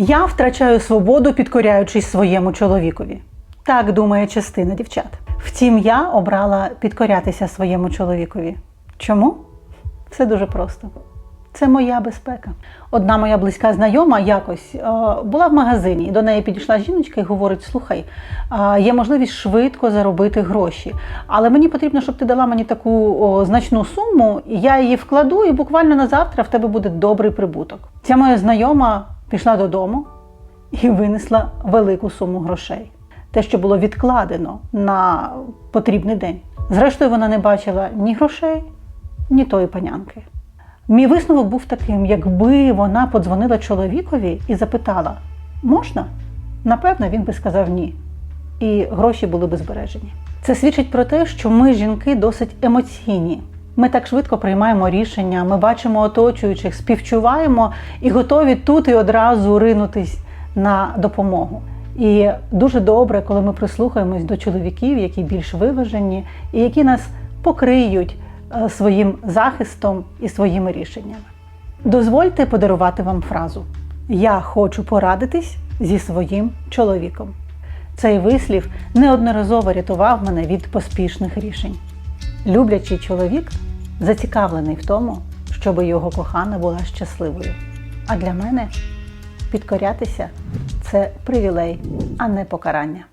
Я втрачаю свободу, підкоряючись своєму чоловікові. Так думає частина дівчат. Втім, я обрала підкорятися своєму чоловікові. Чому? Все дуже просто. Це моя безпека. Одна моя близька знайома якось е, була в магазині, і до неї підійшла жіночка і говорить: слухай, є можливість швидко заробити гроші, але мені потрібно, щоб ти дала мені таку значну суму, і я її вкладу, і буквально на завтра в тебе буде добрий прибуток. Ця моя знайома пішла додому і винесла велику суму грошей. Те, що було відкладено на потрібний день. Зрештою, вона не бачила ні грошей, ні тої панянки. Мій висновок був таким: якби вона подзвонила чоловікові і запитала, можна? Напевно, він би сказав ні. І гроші були би збережені. Це свідчить про те, що ми, жінки, досить емоційні. Ми так швидко приймаємо рішення, ми бачимо оточуючих, співчуваємо і готові тут і одразу ринутись на допомогу. І дуже добре, коли ми прислухаємось до чоловіків, які більш виважені і які нас покриють е, своїм захистом і своїми рішеннями. Дозвольте подарувати вам фразу: Я хочу порадитись зі своїм чоловіком. Цей вислів неодноразово рятував мене від поспішних рішень. Люблячий чоловік зацікавлений в тому, щоб його кохана була щасливою. А для мене підкорятися це привілей, а не покарання.